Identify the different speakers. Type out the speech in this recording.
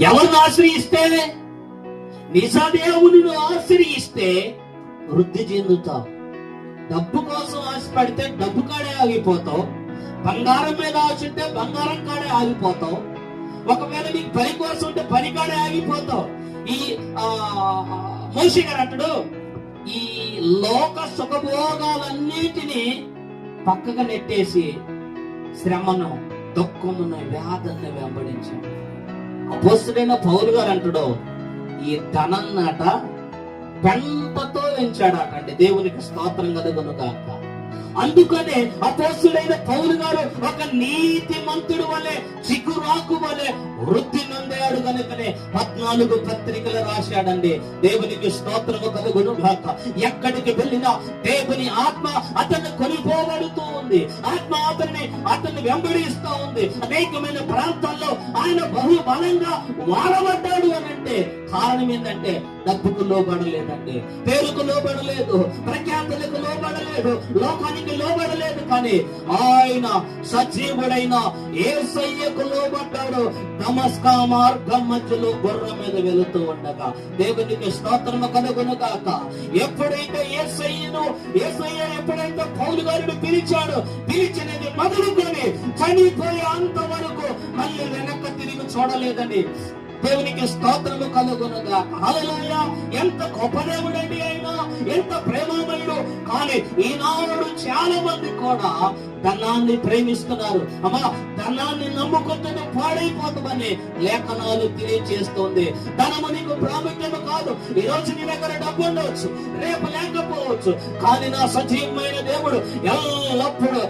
Speaker 1: ఎవరిని ఆశ్రయిస్తే? నిజదేవుని ఆశ్రయిస్తే వృద్ధి చెందుతావు. డబ్బు కోసం ఆశపడితే డబ్బు కాడే ఆగిపోతావు. బంగారం మీద ఆశుంటే బంగారం కాడే ఆగిపోతావు. ఒకవేళ నీకు పని కోసం ఉంటే పని కాడే ఆగిపోతావు. ఈ మోషి గారు అంటాడు ఈ లోక సుఖభోగాలన్నిటినీ పక్కగా నెట్టేసి శ్రమను దుఃఖమును వ్యాధులను వెంబడించాడు అపోస్తుడైన పౌరు గారు అంటాడు ఈ ధనం నాట పెంపతో పెంచాడట అంటే దేవునికి స్తోత్రం కలుగును కాక అందుకనే అపోస్తుడైన పౌరు గారు ఒక నీతి మంతుడు వలె చిగురాకు వలె వృద్ధి నొందాడు కనుకనే పద్నాలుగు పత్రికలు రాశాడండి. దేవునికి స్తోత్రము కలుగును గాక. ఎక్కడికి వెళ్ళినా దేవుని ఆత్మ అతను కొనిపోబడుతూ ఉంది. ఆత్మ అతన్ని అతన్ని వెంబడిస్తూ ఉంది. అనేకమైన ప్రాంతాల్లో ఆయన బహు బలంగా వాడబడ్డాడు అని అంటే కారణం ఏంటంటే డబ్బుకు లోబడలేదండి. పేరుకు లోబడలేదు ప్రఖ్యాతులకు లోబడలేదు లోకానికి లోబడలేదు కానీ ఆయన సజీవుడైన ఏసయ్యకు లోబడ్డాడు. నమస్కా మార్గం మధ్యలో గుర్రం మీద వెళుతూ ఉండగా దేవునికి స్తోత్రము కలుగును కాక ఎప్పుడైతే ఏసయ్యను సయ్య ఎప్పుడైతే పౌలు గారిని పిలిచాడు పిలిచినది మొదలుకొని చనిపోయే అంతవరకు మళ్ళీ వెనక్కి తిరిగి చూడలేదని దేవునికి స్తోత్రము కలుగునుగా. హల్లెలూయ. ఎంత గొప్పదేవుడండి అయినా ఆయన ఎంత ప్రేమమయుడు. కానీ ఈనాడు చాలా మంది కూడా ధనాన్ని ప్రేమిస్తున్నారు. అమ్మా ధనాన్ని నమ్ముకుంటే పాడైపోతామని లేఖనాలు తెలియజేస్తోంది. ధనము నీకు ప్రాముఖ్యము కాదు. ఈ రోజు నీ దగ్గర డబ్బు ఉండవచ్చు. రేపు లేకపోవచ్చు. కానీ నా సజీవమైన దేవుడు ఎల్లప్పుడూ